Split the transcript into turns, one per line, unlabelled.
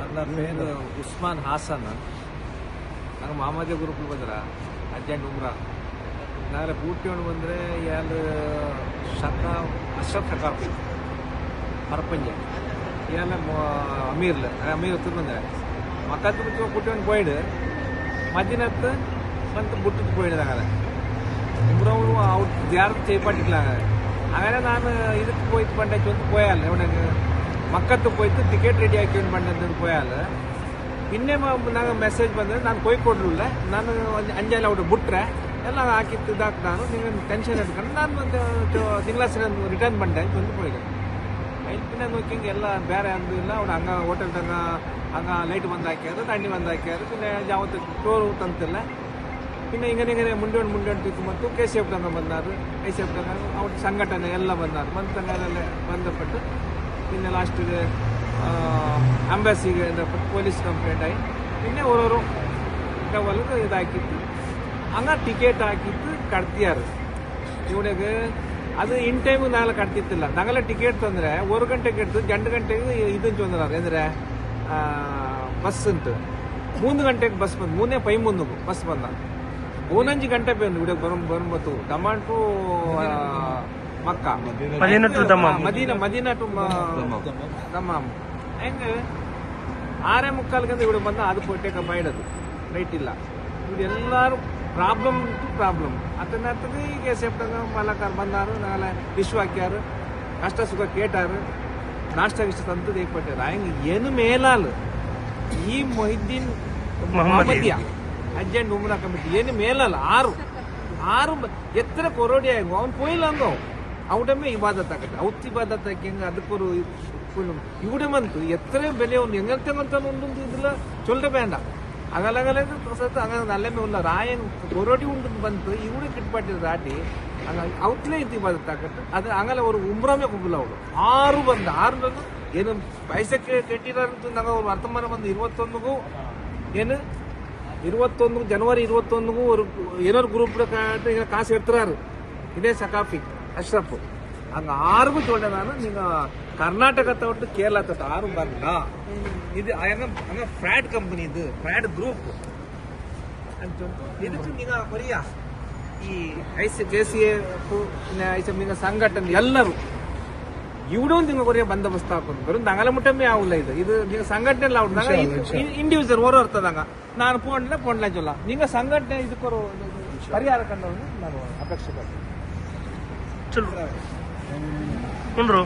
ನನ್ನ ಪೇರು ಉಸ್ಮಾನ್ ಹಾಸನ್ ನಂಗೆ ಮಾಮದಿ ಗ್ರೂಪ್ ಬಂದ್ರ ಅರ್ಜೆಂಟ್ ಉಮ್ರಾ ನಾಳೆ ಕೂಟ್ಕೊಂಡು ಬಂದರೆ ಯಾರು ಶಕ ಅಶ್ರಫ್ ಶಕಾಫಿ ಪರಪಂಜ ಇಯಾಲ ಅಮೀರ್ಲ ಅಮೀರ್ ತಿರುವಂದ್ರೆ ಮಕ್ಕತ್ತು ಬಿಟ್ಟು ಕೂಟ್ಕೊಂಡು പോയിട്ട് മദിനത്ത് വന്ന് ബുട്ടിട്ട് പോയിട്ട് അങ്ങനെ ഉമ്രവും ഔട്ട് ജിയാറത്ത് ചെയ്യപ്പെട്ടിട്ടില്ല അങ്ങനെ അങ്ങനെ ನಾನು ಇದಕ್ಕೆ പോയിട്ട് ಪಂಡಕ್ಕೆ ಒಂದು പോയാൽ ഇവിടെ ಮಕ್ಕತ್ತು മക്കത്ത് പോയിട്ട് ടിക്കറ്റ് റെഡിയാക്കി മണ്ണെന്ന് പോയാൽ ಇನ್ನೇ ನಂಗೆ ಮೆಸೇಜ್ ಬಂದರೆ ನಾನು ಕೊಯ್ಕೊಡ್ಲಿಲ್ಲ ನಾನು ಒಂದು ಅಂಜಾಲ ಅವ್ರು ಬಿಟ್ಟರೆ ಎಲ್ಲ ಹಾಕಿತ್ತು ಇದಾಕ್ ನಾನು ನಿಮಗೆ ಟೆನ್ಷನ್ ಇಟ್ಕೊಂಡು ನಾನು ಒಂದು ತಿಂಗ್ಳಾಸ್ರಿ ರಿಟರ್ನ್ ಬಂಡೆ ಅಂತ ಹೋಗಿ ಇಲ್ಲಿ ಪಿನ್ನ ನೋಕಿಂಗ್ ಎಲ್ಲ ಬೇರೆ ಅಂದು ಇಲ್ಲ. ಅವ್ನು ಹಂಗ ಹೋಟೆಲ್ ಹಂಗ ಲೈಟ್ ಬಂದು ಹಾಕ್ಯಾರು ತಣ್ಣಿ ಬಂದು ಹಾಕ್ಯಾರು. ಪಿನ್ನ ಯಾವತ್ತು ಟೋರ್ ತಂತಿಲ್ಲ. ಪಿನ್ನ ಹಿಂಗೆ ಹಿಂಗೆ ಮುಂಡೋಣ್ ಮುಂಡೋಣ್ ತಿಕ್ಕು ಮತ್ತು ಕೆ ಸಿ ಎಫ್ ತಂಗ ಬಂದಾರು. ಕೆ ಸಿ ಎಫ್ ತಂಗ ಅವ್ರ ಸಂಘಟನೆ ಎಲ್ಲ ಬಂದಾರು. ಬಂದು ತಂಗ ಎಲ್ಲ ಬಂದಪಟ್ಟು പിന്നെ ಲಾಸ್ಟಿಗೆ ಅಂಬಾಸಿಗೆ ಪೊಲೀಸ್ ಕಂಪ್ಲೇಂಟ್ ಆಗಿ പിന്നെ ഓരോരോ ಲೆವೆಲ್ಗೆ ಇದಾಕಿತ್ತು ಹಂಗ ಟಿಕೆಟ್ ಹಾಕಿತ್ತು ಕಟ್ತಿಯಾರು ಇವನಿಗೆ ಅದು ಇನ್ ಟೈಮ್ ನಾಳೆ ಕಟ್ತಿತ್ತಿಲ್ಲ ನಂಗೆಲ್ಲ ಟಿಕೆಟ್ ತಂದ್ರೆ ಒಂದು ಗಂಟೆಗೆ ಇಡ್ತು ಗಂಟು ಗಂಟೆಗೆ ಇದನ್ನು ಚಂದ್ರ ಅಂದ್ರೆ ಬಸ್ ಉಂಟು ಮೂರು ಗಂಟೆಗೆ ಬಸ್ ಬಂದು ಮೂರನೇ ಪೈ ಮುಂದೆ ಬಸ್ ಬಂದ ಮೂನಂಜು ಗಂಟೆ ಬಂದು ഇവിടെ ಬರಂ ಬರುಂಬತ್ತು ದಮಾನ್ ಮಕ್ಕ?
Medina to Damam.
Medina, Medina to Damam. ಹೆಂಗ? ಆರೇ ಮುಕ್ಕಾಲ್ಗಂತ ಇವ್ರು ಬಂದ ಅದು ಪೊಟ್ಟೆಕ ಬೈಡದು. ರೈಟ್ ಇಲ್ಲ. ಇವ್ರೆಲ್ಲಾರು ಪ್ರಾಬ್ಲಮ್ ಟು ಪ್ರಾಬ್ಲಮ್ ಅದನ್ನ ಈಗ ಸೇಫ್ಟಾಗ ಮಲಕಾರ ಬಂದಾರು ನಾಳೆ ಡಿಶ್ ಹಾಕ್ಯಾರು ಕಷ್ಟ ಸುಖ ಕೇಟಾರು ನಾಷ್ಟ ಇಷ್ಟ ತಂತದ ಈಗ ಪಟ್ಟಾರ ಹೆಂಗೆ ಏನು ಮೇಲಾಲ್? ಈ ಮೊಹಿದ್ದೀನ್ ಮೊಹಮ್ಮದಿಯ ಅಜ್ಜಂಡ್ ಉಮ್ರಾ ಕಮಿಟಿ. ಏನು ಮೇಲಲ್ಲ ಆರು. ಆರು ಎತ್ತರ ಕೊರೋಡಿ ಆಗ ಅವ್ನು ಕೊಯ್ಲಂಗ ಅವ್ನು ಅವಡಮೆ ಇವಾದತ್ ಆಗುತ್ತೆ ಅವತ್ತು ಇವಾದತ್ ಆಗಿ ಹೆಂಗೆ ಅದಕ್ಕೂ ಇವಡಮಂತು ಎತ್ತರೆ ಬೆಲೆ ಅವ್ನು ಹೆಂಗಂತಂಗಂತ ಒಂದೊಂದು ಇದಿಲ್ಲ ಚೊಲ್ಲೆ ಬೇಡ ಅಗಲಗಲದ ಸತ ಹಂಗಂದ್ರೆ ಅಲ್ಲೇಮೆ ಉಲ್ಲ ರಾಯನ್ ಕೊರೋಡಿ ಉಂಟು ಬಂತು ಇವಡೆ ಕಿಟ್ಪಾಟಿ ರಾಟಿ ಹಂಗಾಗಿ ಅವತ್ತಲೇ ಇದ್ದು ಇವಾದತ್ ಆಗುತ್ತೆ ಅದು ಹಂಗಲ್ಲ ಅವರು ಉಮ್ರಮೆ ಕುಗ್ಲ ಅವಳು ಆರು ಬಂದ ಆರು ಏನು ಪೈಸಕ್ಕೆ ಕೆಟ್ಟಿರಂತ ನಂಗೆ ಅವ್ರು ವರ್ತಮಾನ ಬಂದು ಇರುವತ್ತೊಂದಿಗೂ ಏನು இருபத்தொன்னு ஜனவரி இருபத்தொன்னுக்கும் ஒரு இன்னொரு குரூப்பில் காட்டு காசு எடுத்துறாரு இதே சகாஃபி ಅಶ್ರಫು ಹಂಗ ಆರ್ಗೂ ತೊಗೊಂಡೆ ನಾನು. ನೀನು ಕರ್ನಾಟಕ ತೊಟ್ಟು ಕೇರಳ ತೊಟ್ಟು ಆರು ಬರಲ್ಲ ಇದು ಹಂಗ ಫ್ರಾಡ್ ಕಂಪನಿ ಇದು ಫ್ರಾಡ್ ಗ್ರೂಪ್ ಅಂತ ಇದು ನೀಗ ಕೊರಿಯ. ಈ ಐಸ್ ಕೆ ಸಿ ಎಫ್ ಐಸ್ ನಿಂಗ ಸಂಘಟನೆ ಎಲ್ಲರೂ. ಇವಡೂ ನಿಂಗೆ ಕೊರಿಯ ಬಂದೋಬಸ್ತ್ ಹಾಕೊಂಡು ಬರೋ ದಂಗಲ ಮುಟ್ಟಮ್ಮೆ ಆವಿಲ್ಲ ಇದು. ಇದು ನೀವು ಸಂಘಟನೆ ಎಲ್ಲ ಅವ್ರು ಇಂಡಿವಿಜುವಲ್ ಓರ್ ಇರ್ತದಂಗ ನಾನು ಫೋನ್ಲೆ ಫೋನ್ಲೆ ಜೊಲ್ಲ ನಿಂಗೆ ಸಂಘಟನೆ ಇದಕ್ಕೊರು ಪರಿಹಾರ ಕಂಡವನು ನಾನು ಅಪೇಕ್ಷೆ ಪಡ್ತೀನಿ.
चलो कौन रो